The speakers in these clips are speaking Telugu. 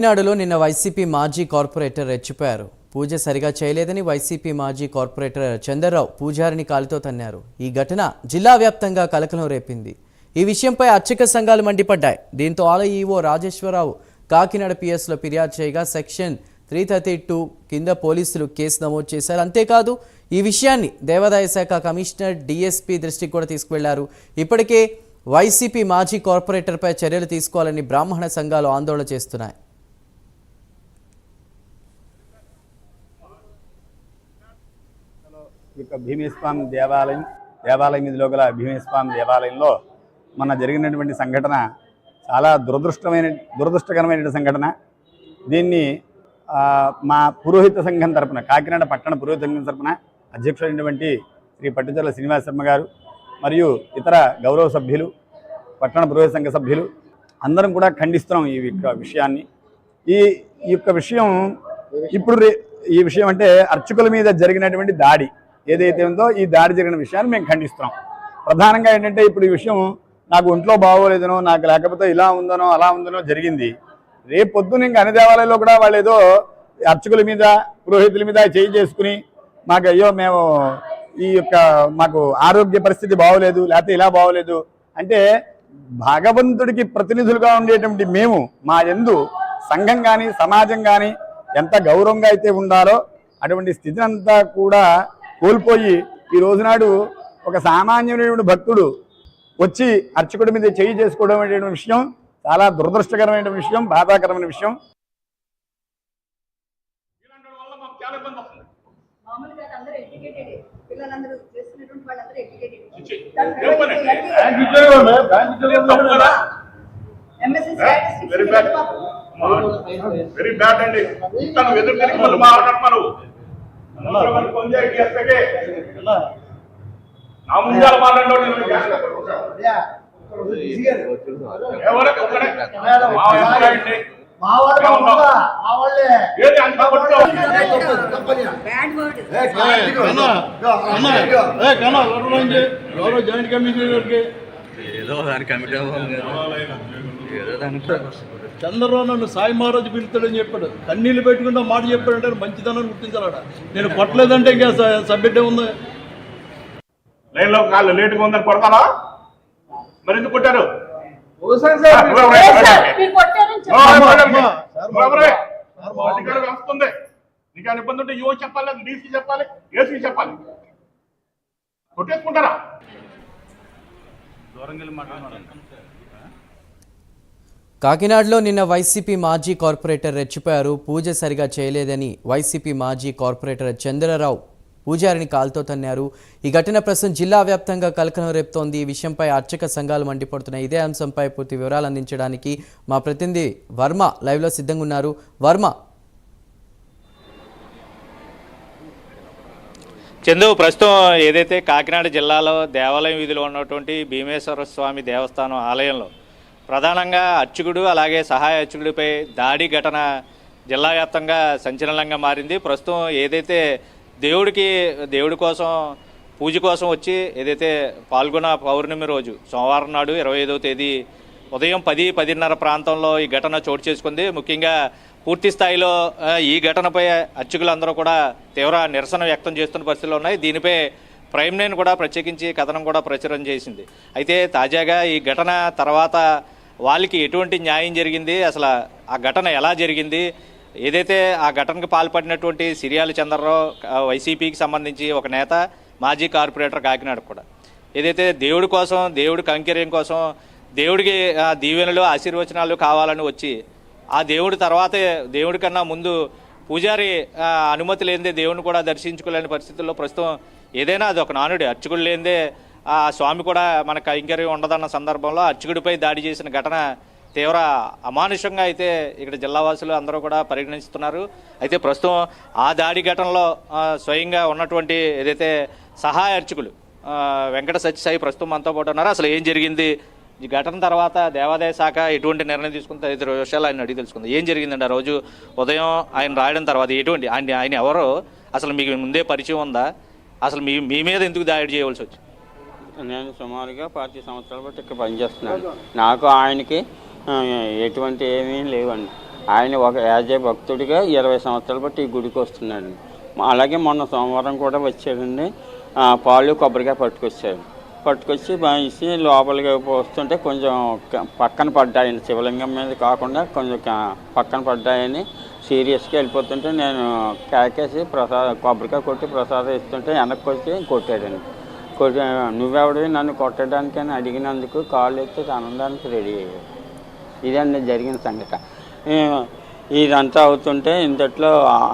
తమిళనాడులో నిన్న వైసీపీ మాజీ కార్పొరేటర్ రెచ్చిపోయారు. పూజ సరిగా చేయలేదని వైసీపీ మాజీ కార్పొరేటర్ చంద్రరావు పూజారిని కాలితో తన్నారు. ఈ ఘటన జిల్లా వ్యాప్తంగా కలకలం రేపింది. ఈ విషయంపై అర్చక సంఘాలు మండిపడ్డాయి. దీంతో ఆలయ ఈవో రాజేశ్వరరావు కాకినాడ పిఎస్లో ఫిర్యాదు చేయగా సెక్షన్ త్రీ థర్టీ టూ కింద పోలీసులు కేసు నమోదు చేశారు. అంతేకాదు ఈ విషయాన్ని దేవాదాయ శాఖ కమిషనర్ డిఎస్పీ దృష్టికి కూడా తీసుకువెళ్ళారు. ఇప్పటికే వైసీపీ మాజీ కార్పొరేటర్పై చర్యలు తీసుకోవాలని బ్రాహ్మణ సంఘాలు ఆందోళన చేస్తున్నాయి. యొక్క భీమేశ్వామి దేవాలయం దేవాలయం ఇదిలో గల భీమేశ్వామి దేవాలయంలో మన జరిగినటువంటి సంఘటన చాలా దురదృష్టమైన దురదృష్టకరమైనటువంటి సంఘటన. దీన్ని మా పురోహిత సంఘం తరపున కాకినాడ పట్టణ పురోహిత సంఘం తరపున అధ్యక్షుడైనటువంటి శ్రీ పట్టుచర్ల శ్రీనివాస శర్మ గారు మరియు ఇతర గౌరవ సభ్యులు పట్టణ పురోహిత సంఘ సభ్యులు అందరం కూడా ఖండిస్తున్నాం ఈ యొక్క విషయాన్ని. ఈ ఈ యొక్క విషయం ఇప్పుడు రే- ఈ విషయం అంటే అర్చకుల మీద జరిగినటువంటి దాడి. ఏదైతే ఉందో ఈ దాడి జరిగిన విషయాన్ని మేము ఖండిస్తున్నాం. ప్రధానంగా ఏంటంటే ఇప్పుడు ఈ విషయం నాకు ఒంట్లో బాగోలేదనో నాకు లేకపోతే ఇలా ఉందనో అలా ఉందనో జరిగింది. రేపు పొద్దున్న ఇంకా అన్ని దేవాలయాల్లో కూడా వాళ్ళు ఏదో అర్చకుల మీద పురోహితుల మీద చేయి చేసుకుని మాకు అయ్యో మేము ఈ యొక్క మాకు ఆరోగ్య పరిస్థితి బాగోలేదు లేకపోతే ఇలా బాగోలేదు అంటే భగవంతుడికి ప్రతినిధులుగా ఉండేటువంటి మేము మా ఎందు సంఘం కానీ సమాజం కానీ ఎంత గౌరవంగా అయితే ఉండాలో అటువంటి స్థితిని అంతా కూడా కోల్పోయి ఈ రోజునాడు ఒక సామాన్యమైనటువంటి భక్తుడు వచ్చి అర్చకుడి మీద చేయి చేసుకోవడం అనేటువంటి విషయం చాలా దురదృష్టకరమైన విషయం బాధాకరమైన విషయం. వెరీ బ్యాడ్ వెరీ బ్యాడ్ అండి. తను ఎదురు తిరిగి మాట్లాడమను నా ముందాల మాట్లాడోడు ఎవరికి ఒక్కడే? మా ఎంప్లాయండి. మా వాళ్ళు ఏమన్నా? మా వాళ్ళే ఏది అంత కొట్టావు? బ్యాడ్ వర్డ్ గౌరవ జాయింట్ కమిషనర్కి ఏదో దాని కమిటీ. ఏదో దానికి. చంద్రబాబు నన్ను సాయి మహారాజు పిలుస్తాడని చెప్పాడు. కన్నీళ్ళు పెట్టుకుంటే మాట చెప్పాడంటే మంచిదనం గుర్తించాలట నేను కొట్టలేదంటే ఇంకా స- సబ్జెక్టే ఉంది. లైన్లో కాళ్ళు లేటుగా ఉందని కొడతారా? మరి ఎందుకు కొట్టారు? ఉంది నీకు ఇబ్బంది ఉంటే యువ చెప్పాలి డీసీ చెప్పాలి ఏసీ చెప్పాలి. కొట్టేసుకుంటారా? కాకినాడలో నిన్న వైసీపీ మాజీ కార్పొరేటర్ రెచ్చిపోయారు. పూజ సరిగా చేయలేదని వైసీపీ మాజీ కార్పొరేటర్ చంద్రరావు పూజారిని కాల్తో తన్నారు. ఈ ఘటన ప్రస్తుతం జిల్లా వ్యాప్తంగా కలకలం రేపుతోంది. ఈ విషయంపై అర్చక సంఘాలు మండిపడుతున్నాయి. ఇదే అంశంపై పూర్తి వివరాలు అందించడానికి మా ప్రతినిధి వర్మ లైవ్లో సిద్ధంగా ఉన్నారు. వర్మ. చందు ప్రస్తుతం ఏదైతే కాకినాడ జిల్లాలో దేవాలయం వీధిలో ఉన్నటువంటి భీమేశ్వర స్వామి దేవస్థానం ఆలయంలో ప్రధానంగా అర్చకుడు అలాగే సహాయ అర్చకుడిపై దాడి ఘటన జిల్లా వ్యాప్తంగా సంచలనంగా మారింది. ప్రస్తుతం ఏదైతే దేవుడికి దేవుడి కోసం పూజ కోసం వచ్చి ఏదైతే పాల్గొన్న పౌర్ణమి రోజు సోమవారం నాడు ఇరవై ఐదవ తేదీ ఉదయం పది పదిన్నర ప్రాంతంలో ఈ ఘటన చోటు చేసుకుంది. ముఖ్యంగా పూర్తి స్థాయిలో ఈ ఘటనపై అర్చకులందరూ కూడా తీవ్ర నిరసన వ్యక్తం చేస్తున్న పరిస్థితులు ఉన్నాయి. దీనిపై ప్రైమ్ నైన్ కూడా ప్రత్యేకించి కథనం కూడా ప్రచురం చేసింది. అయితే తాజాగా ఈ ఘటన తర్వాత వాళ్ళకి ఎటువంటి న్యాయం జరిగింది? అసలు ఆ ఘటన ఎలా జరిగింది? ఏదైతే ఆ ఘటనకు పాల్పడినటువంటి సిరియాల చంద్రరావు వైసీపీకి సంబంధించి ఒక నేత మాజీ కార్పొరేటర్ కాకినాడ కూడా. ఏదైతే దేవుడి కోసం దేవుడి కైంకర్యం కోసం దేవుడికి ఆ, దీవెనలు ఆశీర్వచనాలు కావాలని వచ్చి ఆ దేవుడి తర్వాతే దేవుడి కన్నా ముందు పూజారి అనుమతి లేనిదే దేవుని కూడా దర్శించుకోలేని పరిస్థితుల్లో ప్రస్తుతం ఏదైనా అది ఒక నానుడి అర్చకుడు లేనిదే ఆ స్వామి కూడా మన కైంకర్యం ఉండదన్న సందర్భంలో అర్చకుడిపై దాడి చేసిన ఘటన తీవ్ర అమానుషంగా అయితే ఇక్కడ జిల్లావాసులు అందరూ కూడా పరిగణిస్తున్నారు. అయితే ప్రస్తుతం ఆ దాడి ఘటనలో స్వయంగా ఉన్నటువంటి ఏదైతే సహాయ అర్చకులు వెంకట సత్యసాయి ప్రస్తుతం మనతో పాటు ఉన్నారు. అసలు ఏం జరిగింది? ఈ ఘటన తర్వాత దేవాదాయ శాఖ ఎటువంటి నిర్ణయం తీసుకుంటే తదితర విషయాలు ఆయన అడిగి తెలుసుకుంది. ఏం జరిగిందండి? ఆ రోజు ఉదయం ఆయన రాయడం తర్వాత ఎటువంటి ఆయన ఆయన ఎవరు? అసలు మీకు ముందే పరిచయం ఉందా? అసలు మీ మీ మీద ఎందుకు దాడి చేయవలసి వచ్చింది? నేను సుమారుగా పాతి సంవత్సరాల బట్టి ఇక్కడ పనిచేస్తున్నాను. నాకు ఆయనకి ఎటువంటి ఏమీ లేవండి. ఆయన ఒక యాజ్ ఏ భక్తుడిగా ఇరవై సంవత్సరాలు బట్టి ఈ గుడికి వస్తున్నాడు అలాగే మొన్న సోమవారం కూడా వచ్చాడండి. పాలు కొబ్బరికాయ పట్టుకొచ్చాడు. పట్టుకొచ్చి బాగా లోపలికి వస్తుంటే కొంచెం పక్కన పడ్డాయని శివలింగం మీద కాకుండా కొంచెం పక్కన పడ్డాయని సీరియస్గా వెళ్ళిపోతుంటే నేను కేకేసి ప్రసాద కొబ్బరికాయ కొట్టి ప్రసాదం ఇస్తుంటే వెనక్కి వచ్చి కొట్టాడండి. నువ్వెవడివి? నన్ను కొట్టడానికి అని అడిగినందుకు కాళ్ళు ఎత్తి ఆనందానికి రెడీ అయ్యాడు ఇదండి జరిగిన ఈ ఇదంతా అవుతుంటే ఇంతట్లో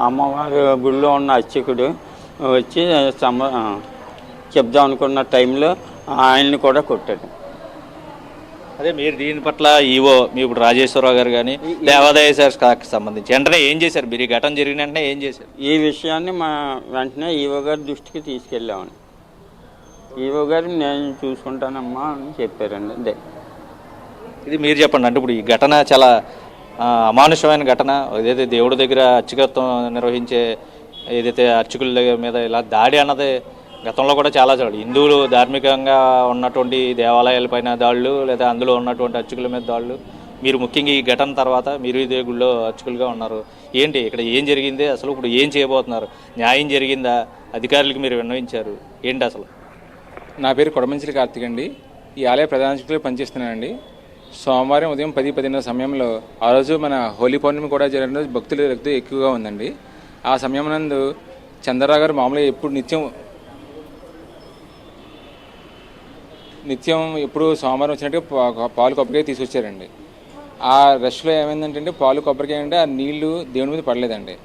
అమ్మవారి గుడిలో ఉన్న అర్చకుడు వచ్చి సమ చెప్దాం అనుకున్న టైంలో ఆయన్ని కూడా కొట్టాడు. అదే మీరు దీని పట్ల ఈవో మీ ఇప్పుడు రాజేశ్వరరావు గారు కానీ దేవాదాయ శాఖకు సంబంధించి వెంటనే ఏం చేశారు? మీరు ఈ ఘటన జరిగిన వెంటనే ఏం చేశారు? ఈ విషయాన్ని మా వెంటనే ఈవో గారి దృష్టికి తీసుకెళ్ళామని ఈవో గారు నేను చూసుకుంటానమ్మా అని చెప్పారండి అదే ఇది మీరు చెప్పండి అంటే ఇప్పుడు ఈ ఘటన చాలా ఆ, అమానుషమైన ఘటన ఏదైతే దేవుడి దగ్గర అర్చకత్వం నిర్వహించే ఏదైతే అర్చకుల దగ్గర మీద ఇలా దాడి అన్నది గతంలో కూడా చాలా చాలు హిందువులు ధార్మికంగా ఉన్నటువంటి దేవాలయాలపైన దాడులు లేదా అందులో ఉన్నటువంటి అర్చకుల మీద దాడులు మీరు ముఖ్యంగా ఈ ఘటన తర్వాత మీరు ఇదే గుళ్ళో అర్చకులుగా ఉన్నారు. ఏంటి ఇక్కడ ఏం జరిగింది అసలు ఇప్పుడు ఏం చేయబోతున్నారు న్యాయం జరిగిందా అధికారులకు మీరు విన్నవించారు ఏంటి అసలు? నా పేరు కొడమంచిలి కార్తిక్ అండి. ఈ ఆలయ ప్రధాన పనిచేస్తున్నానండి సోమవారం ఉదయం పది పదిన్నర సమయంలో ఆ రోజు మన హోలీ పౌర్ణమి కూడా జరిగిన రోజు భక్తులు రక్తం ఎక్కువగా ఉందండి. ఆ సమయం నందు చంద్రరావు గారు మామూలుగా ఎప్పుడు నిత్యం నిత్యం ఎప్పుడు సోమవారం వచ్చినట్టుగా పాలు కొబ్బరికాయ తీసుకొచ్చారండి. ఆ రష్లో ఏమైందంటే పాలు కొబ్బరికాయ అంటే ఆ నీళ్ళు దేవుని మీద పడలేదండి.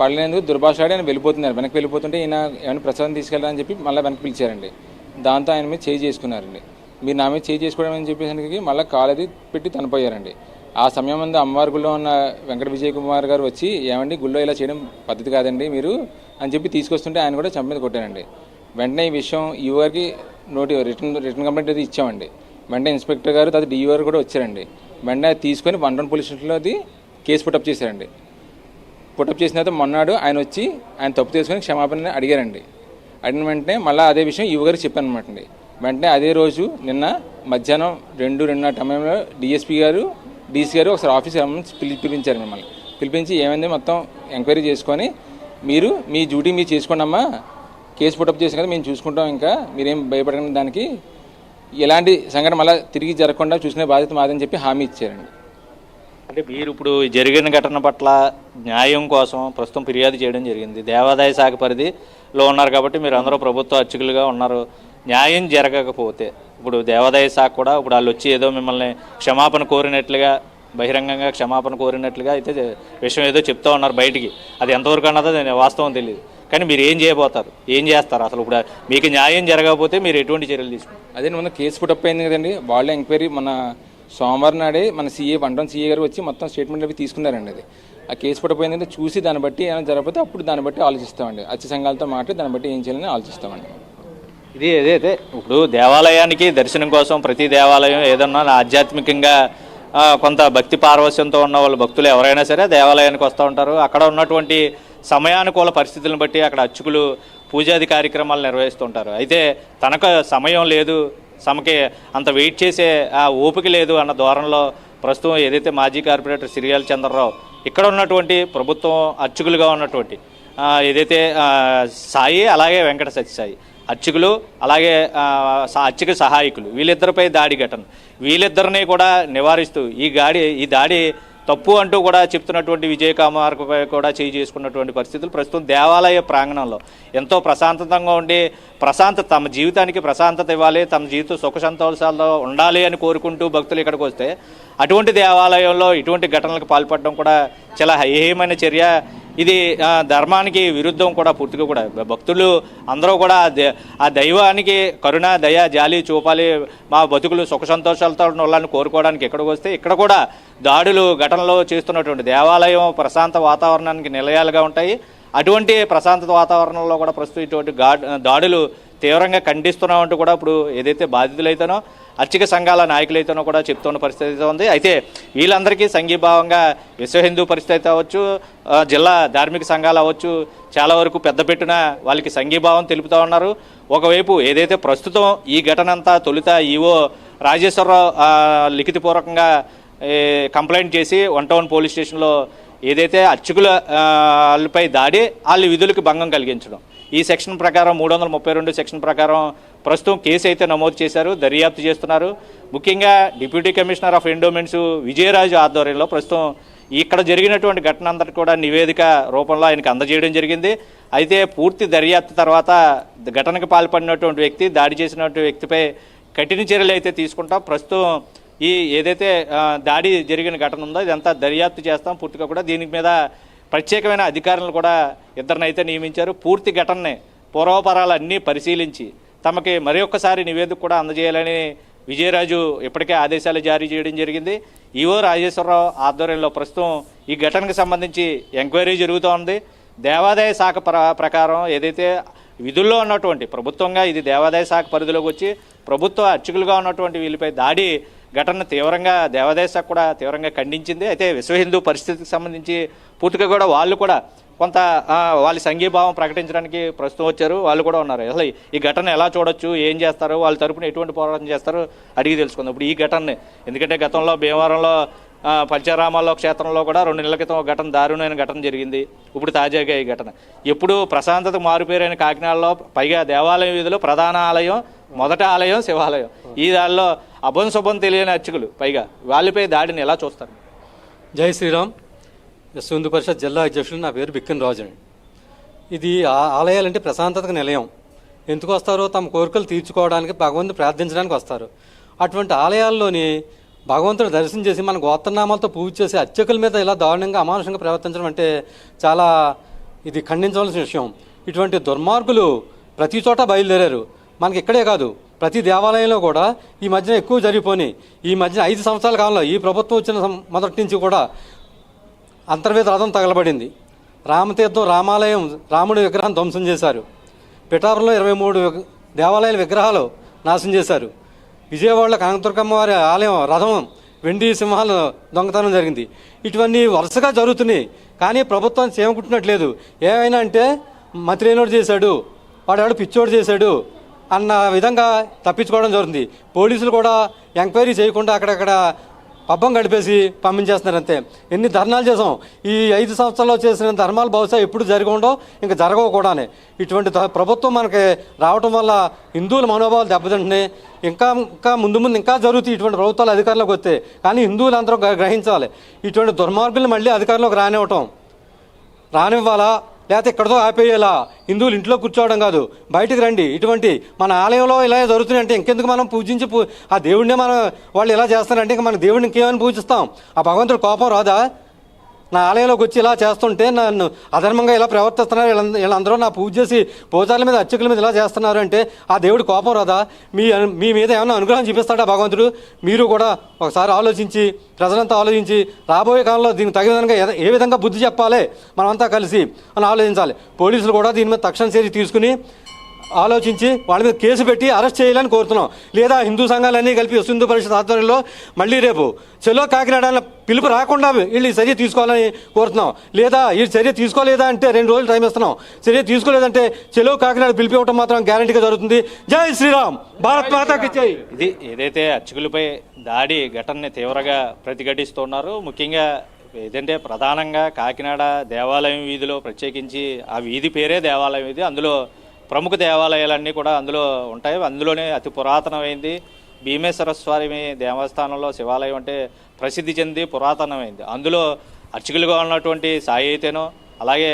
పడలేందుకు దుర్భాషాడి ఆయన వెళ్ళిపోతున్నారు. వెనక్కి వెళ్ళిపోతుంటే ఈయన ఏమైనా ప్రసాదం తీసుకెళ్ళాలని చెప్పి మళ్ళీ వెనక్కి పిలిచారండి. దాంతో ఆయన మీద చేయి చేసుకున్నారండి. మీరు నా మీద చేయి చేసుకోవడం అని చెప్పేసరికి మళ్ళీ కాలది పెట్టి తనపోయారండి ఆ సమయం ముందు అమ్మవారి గుళ్ళో ఉన్న వెంకట విజయ్ కుమార్ గారు వచ్చి ఏమండి గుళ్ళో ఇలా చేయడం పద్ధతి కాదండి మీరు? అని చెప్పి తీసుకొస్తుంటే ఆయన కూడా చంప మీద కొట్టారండి. వెంటనే ఈ విషయం ఈ గారికి నోటి రిటర్న్ రిటర్న్ కంప్లైంట్ అది ఇచ్చామండి. వెంటనే ఇన్స్పెక్టర్ గారు తర్వాత డిఈ గారు కూడా వచ్చారండి. వెంటనే తీసుకొని వన్ టౌన్ పోలీస్ స్టేషన్లో అది కేసు పుటప్ చేశారండి. పుటప్ చేసిన తర్వాత మొన్నాడు ఆయన వచ్చి ఆయన తప్పు తీసుకొని క్షమాపణ అడిగారండి. అడిగిన వెంటనే మళ్ళీ అదే విషయం యువ గారికి చెప్పాను అనమాట అండి. వెంటనే అదే రోజు నిన్న మధ్యాహ్నం రెండు రెండున్నర సమయంలో డిఎస్పీ గారు డీసీ గారు ఒకసారి ఆఫీస్ పిలి పిలిపించారు మిమ్మల్ని. పిలిపించి ఏమైంది మొత్తం ఎంక్వైరీ చేసుకొని మీరు మీ డ్యూటీ మీరు చేసుకోండి అమ్మా. కేసు పుటప్ చేసిన కదా మేము చూసుకుంటాం ఇంకా. మీరేం భయపడకండి దానికి. ఎలాంటి సంఘటన మళ్ళీ తిరిగి జరగకుండా చూసుకునే బాధ్యత మాదని చెప్పి హామీ ఇచ్చారండి. అంటే మీరు ఇప్పుడు జరిగిన ఘటన పట్ల న్యాయం కోసం ప్రస్తుతం ఫిర్యాదు చేయడం జరిగింది. దేవాదాయ శాఖ పరిధిలో ఉన్నారు కాబట్టి మీరు అందరూ ప్రభుత్వ అర్చకులుగా ఉన్నారు. న్యాయం జరగకపోతే ఇప్పుడు దేవాదాయ శాఖ కూడా ఇప్పుడు వాళ్ళు వచ్చి ఏదో మిమ్మల్ని క్షమాపణ కోరినట్లుగా బహిరంగంగా క్షమాపణ కోరినట్లుగా అయితే విషయం ఏదో చెప్తా ఉన్నారు బయటికి. అది ఎంతవరకు అన్నదో వాస్తవం తెలియదు. కానీ మీరు ఏం చేయబోతారు? ఏం చేస్తారు? అసలు ఇప్పుడు మీకు న్యాయం జరగకపోతే మీరు ఎటువంటి చర్యలు తీసుకుంటారు? అదే మొన్న కేసు పుటప్ అయింది కదండి. వాళ్ళే ఎంక్వైరీ మన సోమవారం నాడే మన సీఏ వన్ సీఏ గారు వచ్చి మొత్తం స్టేట్మెంట్ అవి తీసుకున్నారండి అది. ఆ కేసు పడిపోయిందంటే చూసి దాన్ని బట్టి ఏమైనా జరగకపోతే అప్పుడు దాన్ని బట్టి ఆలోచిస్తామండి. అత్య సంఘాలతో మాట్లాడి దాన్ని బట్టి ఏం చేయాలని ఆలోచిస్తామండి. ఇది ఏదైతే ఇప్పుడు దేవాలయానికి దర్శనం కోసం ప్రతి దేవాలయం ఏదన్నా ఆధ్యాత్మికంగా కొంత భక్తి పార్వశ్యంతో ఉన్న వాళ్ళు భక్తులు ఎవరైనా సరే దేవాలయానికి వస్తూ ఉంటారు. అక్కడ ఉన్నటువంటి సమయానుకూల పరిస్థితులను బట్టి అక్కడ అర్చకులు పూజాది కార్యక్రమాలు నిర్వహిస్తుంటారు అయితే తనకు సమయం లేదు తమకి అంత వెయిట్ చేసే ఆ ఓపిక లేదు అన్న ధోరణిలో ప్రస్తుతం ఏదైతే మాజీ కార్పొరేటర్ సిరియాల చంద్రరావు ఇక్కడ ఉన్నటువంటి ప్రభుత్వం అర్చకులుగా ఉన్నటువంటి ఏదైతే సాయి అలాగే వెంకట సత్యసాయి. అర్చకులు అలాగే అర్చక సహాయకులు. వీళ్ళిద్దరిపై దాడి ఘటన. వీళ్ళిద్దరిని కూడా నివారిస్తూ ఈ గాడి ఈ దాడి తప్పు అంటూ కూడా చెప్తున్నటువంటి విజయ్ కుమార్పై కూడా చేయి చేసుకున్నటువంటి పరిస్థితులు ప్రస్తుతం దేవాలయ ప్రాంగణంలో. ఎంతో ప్రశాంతంగా ఉండి ప్రశాంతత తమ జీవితానికి ప్రశాంతత ఇవ్వాలి తమ జీవితం సుఖ సంతోషాల్లో ఉండాలి అని కోరుకుంటూ భక్తులు ఇక్కడికి వస్తే అటువంటి దేవాలయంలో ఇటువంటి ఘటనలకు పాల్పడడం కూడా చాలా హేయమైన చర్య. ఇది ధర్మానికి విరుద్ధం కూడా పూర్తిగా కూడా. భక్తులు అందరూ కూడా ఆ దే- ఆ దైవానికి కరుణ దయ జాలి చూపాలి. మా బతుకులు సుఖ సంతోషాలతో ఉండాలని కోరుకోవడానికి ఇక్కడికి వస్తే ఇక్కడ కూడా దాడులు ఘటనలో చేస్తున్నటువంటి దేవాలయం ప్రశాంత వాతావరణానికి నిలయాలుగా ఉంటాయి. అటువంటి ప్రశాంత వాతావరణంలో కూడా ప్రస్తుతం ఇటువంటి దాడులు తీవ్రంగా ఖండిస్తున్నామంటూ కూడా ఇప్పుడు ఏదైతే బాధితులైతేనో అర్చక సంఘాల నాయకులైతేనో కూడా చెప్తున్న పరిస్థితి అయితే ఉంది. అయితే వీళ్ళందరికీ సంఘీభావంగా విశ్వ హిందూ పరిస్థితి అవ్వచ్చు జిల్లా ధార్మిక సంఘాలు అవ్వచ్చు చాలా వరకు పెద్దపెట్టున వాళ్ళకి సంఘీభావం తెలుపుతూ ఉన్నారు. ఒకవైపు ఏదైతే ప్రస్తుతం ఈ ఘటన అంతా తొలుత ఈవో రాజేశ్వరరావు లిఖితపూర్వకంగా కంప్లైంట్ చేసి వన్ టౌన్ పోలీస్ స్టేషన్లో ఏదైతే అర్చకుల వాళ్ళపై దాడి వాళ్ళ విధులకు భంగం కలిగించడం. ఈ సెక్షన్ ప్రకారం మూడు వందల ముప్పై రెండు సెక్షన్ ప్రకారం ప్రస్తుతం కేసు అయితే నమోదు చేశారు దర్యాప్తు చేస్తున్నారు. ముఖ్యంగా deputy commissioner of endowments Vijayaraju ఆధ్వర్యంలో ప్రస్తుతం ఇక్కడ జరిగినటువంటి ఘటన అంతటి కూడా నివేదిక రూపంలో ఆయనకు అందజేయడం జరిగింది. అయితే పూర్తి దర్యాప్తు తర్వాత ఘటనకు పాల్పడినటువంటి వ్యక్తి దాడి చేసినటువంటి వ్యక్తిపై కఠిన చర్యలు అయితే తీసుకుంటాం. ప్రస్తుతం ఈ ఏదైతే దాడి జరిగిన ఘటన ఉందో ఇదంతా దర్యాప్తు చేస్తాం. పూర్తిగా కూడా దీని మీద ప్రత్యేకమైన అధికారులను కూడా ఇద్దరినైతే నియమించారు. పూర్తి ఘటనని పూర్వపరాలు అన్నీ పరిశీలించి తమకి మరి ఒక్కసారి నివేదిక కూడా అందజేయాలని విజయరాజు ఇప్పటికే ఆదేశాలు జారీ చేయడం జరిగింది. ఈవో రాజేశ్వరరావు ఆధ్వర్యంలో ప్రస్తుతం ఈ ఘటనకు సంబంధించి ఎంక్వైరీ జరుగుతూ ఉంది. దేవాదాయ శాఖ ప్ర ప్రకారం ఏదైతే విధుల్లో ఉన్నటువంటి ప్రభుత్వంగా ఇది దేవాదాయ శాఖ పరిధిలోకి వచ్చి ప్రభుత్వ అర్చకులుగా ఉన్నటువంటి వీళ్ళపై దాడి ఘటన తీవ్రంగా దేవాదాయ శాఖ కూడా తీవ్రంగా ఖండించింది. అయితే విశ్వ హిందూ పరిస్థితికి సంబంధించి పూర్తిగా కూడా వాళ్ళు కూడా కొంత వాళ్ళ సంఘీభావం ప్రకటించడానికి ప్రస్తుతం వచ్చారు. వాళ్ళు కూడా ఉన్నారు. అసలు ఈ ఘటన ఎలా చూడొచ్చు? ఏం చేస్తారు? వాళ్ళ తరపున ఎటువంటి పోరాటం చేస్తారో? అడిగి తెలుసుకుందాం. ఇప్పుడు ఈ ఘటనని ఎందుకంటే గతంలో భీమవరంలో ఆ, క్షేత్రంలో కూడా రెండు నెలల క్రితం ఒక ఘటన దారుణమైన ఘటన జరిగింది. ఇప్పుడు తాజాగా ఈ ఘటన. ఎప్పుడు ప్రశాంతత మారుపేరైన కాకినాడలో పైగా దేవాలయం వీధిలో ప్రధాన ఆలయం మొదటి ఆలయం శివాలయం. ఈ దానిలో అభం శుభం తెలియని అర్చకులు పైగా. వాళ్ళపై దాడిని ఎలా చూస్తారు? జై శ్రీరామ్. విశ్వ హిందూ పరిషత్ జిల్లా అధ్యక్షుడు నా పేరు బిక్కన్ రాజు అండి ఇది ఆ- ఆలయాలంటే ప్రశాంతతకు నిలయం. ఎందుకు వస్తారో తమ కోరికలు తీర్చుకోవడానికి భగవంతుని ప్రార్థించడానికి వస్తారు. అటువంటి ఆలయాల్లోని భగవంతుడు దర్శనం చేసి మన గోత్రనామాలతో పూజ చేసి అర్చకుల మీద ఇలా దారుణంగా అమానుషంగా ప్రవర్తించడం అంటే చాలా ఇది ఖండించవలసిన విషయం. ఇటువంటి దుర్మార్గులు ప్రతి చోట బయలుదేరారు. మనకి ఇక్కడే కాదు ప్రతి దేవాలయంలో కూడా ఈ మధ్యన ఎక్కువ జరిగిపోయి ఈ మధ్యన ఐదు సంవత్సరాల కాలంలో ఈ ప్రభుత్వం వచ్చిన మొదటి నుంచి కూడా అంతర్వేద రథం తగలబడింది. రామతీర్థం రామాలయం రాముడి విగ్రహం ధ్వంసం చేశారు. పిఠాపురంలో ఇరవై మూడు దేవాలయాల విగ్రహాలు నాశనం చేశారు. విజయవాడలో కనకదుర్గమ్మ వారి ఆలయం రథం వెండి సింహాలు దొంగతనం జరిగింది. ఇటువన్నీ వరుసగా జరుగుతున్నాయి కానీ ప్రభుత్వం చేమకుంటున్నట్లేదు. ఏమైనా అంటే మతిరేనోడు చేశాడు వాడు పిచ్చోడు చేశాడు అన్న విధంగా తప్పించుకోవడం జరుగుతుంది. పోలీసులు కూడా ఎంక్వైరీ చేయకుండా అక్కడక్కడ పబ్బం గడిపేసి పంపించేస్తున్నారు అంతే ఎన్ని ధర్నాలు చేసాం ఈ ఐదు సంవత్సరాల్లో చేసిన ధర్మాలు బహుశా ఎప్పుడు జరిగి ఉండవు ఇంకా జరగవు కూడానే. ఇటువంటి ప్రభుత్వం మనకి రావటం వల్ల హిందువుల మనోభావాలు దెబ్బతింటున్నాయి. ఇంకా ఇంకా ముందు ముందు ఇంకా జరుగుతాయి ఇటువంటి ప్రభుత్వాలు అధికారంలోకి వస్తే. కానీ హిందువులు అందరూ గ్రహించాలి. ఇటువంటి దుర్మార్గులు మళ్ళీ అధికారంలోకి రానివ్వటం. రానివ్వాలా? లేకపోతే ఇక్కడతో ఆపేయాలా? హిందువులు ఇంట్లో కూర్చోవడం కాదు. బయటికి రండి. ఇటువంటి మన ఆలయంలో ఇలా జరుగుతున్నాయి అంటే ఇంకెందుకు మనం పూజించి ఆ దేవుడినే మనం వాళ్ళు ఇలా చేస్తారంటే ఇంకా మన దేవుడిని ఇంకేమని పూజిస్తాం. ఆ భగవంతుడు కోపం రాదా? నా ఆలయంలోకి వచ్చి ఇలా చేస్తుంటే నన్ను అధర్మంగా ఇలా ప్రవర్తిస్తున్నారు. వీళ్ళందరూ నా పూజ చేసి పూజాల మీద అర్చకుల మీద ఇలా చేస్తున్నారు అంటే ఆ దేవుడు కోపం రాదా? మీ మీ మీద ఏమైనా అనుగ్రహం చూపిస్తాడా భగవంతుడు? మీరు కూడా ఒకసారి ఆలోచించి ప్రజలంతా ఆలోచించి రాబోయే కాలంలో దీనికి తగిన విధంగా ఏ- ఏ విధంగా బుద్ధి చెప్పాలి? మనమంతా కలిసి అని ఆలోచించాలి. పోలీసులు కూడా దీని మీద తక్షణ చర్య తీసుకుని ఆలోచించి వాళ్ళ మీద కేసు పెట్టి అరెస్ట్ చేయాలని కోరుతున్నాం. లేదా హిందూ సంఘాలన్నీ కలిపి విశ్వ హిందూ పరిషత్ ఆధ్వర్యంలో మళ్ళీ రేపు చెలో కాకినాడ పిలుపు రాకుండా వీళ్ళు ఈ చర్య తీసుకోవాలని కోరుతున్నాం. లేదా ఈ చర్య తీసుకోలేదా అంటే రెండు రోజులు టైం ఇస్తున్నాం. చర్య తీసుకోలేదంటే చెలో కాకినాడ పిలిపి ఇవ్వడం మాత్రం గ్యారంటీగా జరుగుతుంది. జై శ్రీరామ్! భారత్ మాతాకి జై! ఇది ఏదైతే అర్చకులపై దాడి ఘటనని తీవ్రంగా ప్రతిఘటిస్తున్నారు ముఖ్యంగా ఏదంటే ప్రధానంగా కాకినాడ దేవాలయం వీధిలో ప్రత్యేకించి ఆ వీధి పేరే దేవాలయం వీధి అందులో ప్రముఖ దేవాలయాలన్నీ కూడా అందులో ఉంటాయి. అందులోనే అతి పురాతనమైంది భీమేశ్వర స్వామి దేవస్థానంలో శివాలయం అంటే ప్రసిద్ధి చెంది పురాతనమైంది. అందులో అర్చకులుగా ఉన్నటువంటి సాయి అయితేనో అలాగే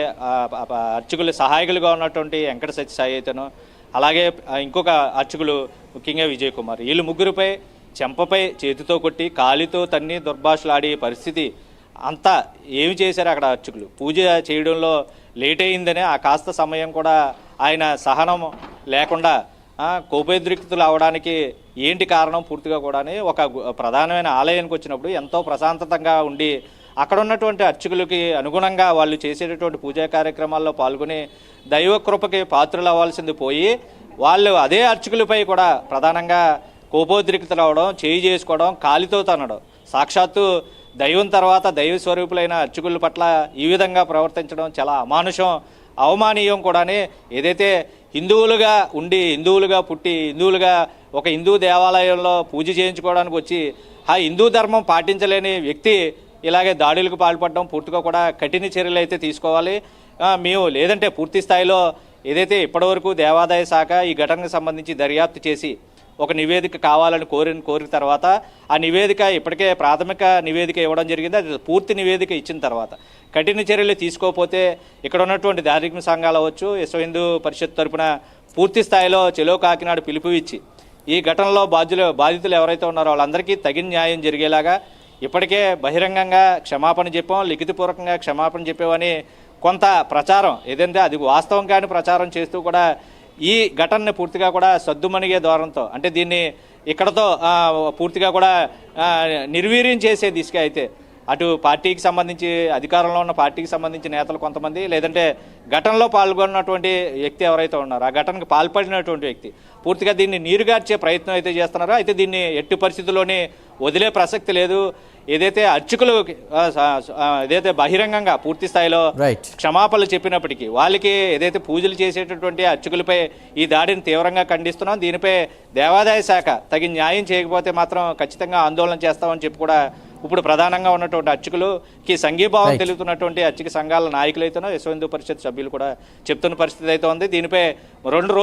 అర్చకులు సహాయకులుగా ఉన్నటువంటి వెంకట సత్య సాయి అయితేనో అలాగే ఇంకొక అర్చకులు ముఖ్యంగా విజయ్ కుమార్. వీళ్ళు ముగ్గురుపై చెంపపై చేతితో కొట్టి కాలితో తన్ని దుర్భాషలాడే పరిస్థితి అంతా ఏమి చేశారు అక్కడ అర్చకులు? పూజ చేయడంలో లేట్ అయిందనే ఆ కాస్త సమయం కూడా ఆయన సహనం లేకుండా కోపోద్రిక్తులు అవడానికి ఏంటి కారణం పూర్తిగా కూడా ఒక ప్రధానమైన ఆలయానికి వచ్చినప్పుడు ఎంతో ప్రశాంతతంగా ఉండి అక్కడ ఉన్నటువంటి అర్చకులకి అనుగుణంగా వాళ్ళు చేసేటటువంటి పూజా కార్యక్రమాల్లో పాల్గొని దైవ కృపకి పాత్రలు అవ్వాల్సింది పోయి వాళ్ళు అదే అర్చకులపై కూడా ప్రధానంగా కోపోద్రిక్తులు అవడం చేయి చేసుకోవడం కాలితో తనడం. సాక్షాత్తు దైవం తర్వాత దైవ స్వరూపులైన అర్చకుల పట్ల ఈ విధంగా ప్రవర్తించడం చాలా అమానుషం. అవమానీయం కూడానే ఏదైతే హిందువులుగా ఉండి హిందువులుగా పుట్టి హిందువులుగా ఒక హిందూ దేవాలయంలో పూజ చేయించుకోవడానికి వచ్చి ఆ హిందూ ధర్మం పాటించలేని వ్యక్తి ఇలాగే దాడులకు పాల్పడడం పూర్తిగా కూడా కఠిన చర్యలు అయితే తీసుకోవాలి. మేము లేదంటే పూర్తి స్థాయిలో ఏదైతే ఇప్పటివరకు దేవాదాయ శాఖ ఈ ఘటనకు సంబంధించి దర్యాప్తు చేసి ఒక నివేదిక కావాలని కోరిన కోరిన తర్వాత ఆ నివేదిక ఇప్పటికే ప్రాథమిక నివేదిక ఇవ్వడం జరిగింది. అది పూర్తి నివేదిక ఇచ్చిన తర్వాత. కఠిన చర్యలు తీసుకోకపోతే ఇక్కడ ఉన్నటువంటి ధార్మిక సంఘాలు అవ్వచ్చు విశ్వ హిందూ పరిషత్ తరపున పూర్తి స్థాయిలో చెలో కాకినాడ పిలుపు ఇచ్చి ఈ ఘటనలో బాధ్యులు బాధితులు ఎవరైతే ఉన్నారో వాళ్ళందరికీ తగిన న్యాయం జరిగేలాగా ఇప్పటికే బహిరంగంగా క్షమాపణ చెప్పాం లిఖితపూర్వకంగా క్షమాపణ చెప్పామని కొంత ప్రచారం ఏదంటే అది వాస్తవం కాని ప్రచారం చేస్తూ కూడా ఈ ఘటనని పూర్తిగా కూడా సద్దుమణిగే ద్వారంతో అంటే దీన్ని ఇక్కడతో పూర్తిగా కూడా నిర్వీర్యం చేసే దిశగా అయితే అటు పార్టీకి సంబంధించి అధికారంలో ఉన్న పార్టీకి సంబంధించిన నేతలు కొంతమంది లేదంటే ఘటనలో పాల్గొన్నటువంటి వ్యక్తి ఎవరైతే ఉన్నారో ఆ ఘటనకు పాల్పడినటువంటి వ్యక్తి పూర్తిగా దీన్ని నీరుగార్చే ప్రయత్నం అయితే చేస్తున్నారో అయితే దీన్ని ఎట్టి పరిస్థితుల్లోనే వదిలే ప్రసక్తి లేదు. ఏదైతే అర్చకులు ఏదైతే బహిరంగంగా పూర్తి స్థాయిలో క్షమాపణలు చెప్పినప్పటికీ వాళ్ళకి ఏదైతే పూజలు చేసేటటువంటి అర్చకులపై ఈ దాడిని తీవ్రంగా ఖండిస్తున్నాం దీనిపై దేవాదాయ శాఖ తగిన న్యాయం చేయకపోతే మాత్రం ఖచ్చితంగా ఆందోళన చేస్తామని చెప్పి కూడా ఇప్పుడు ప్రధానంగా ఉన్నటువంటి అర్చకులుకి సంఘీభావం. తెలుగుతున్నటువంటి అర్చక సంఘాల నాయకులైతేనో యశ్వంతు పరిషత్ సభ్యులు కూడా చెప్తున్న పరిస్థితి అయితే ఉంది దీనిపై రెండు రోజులు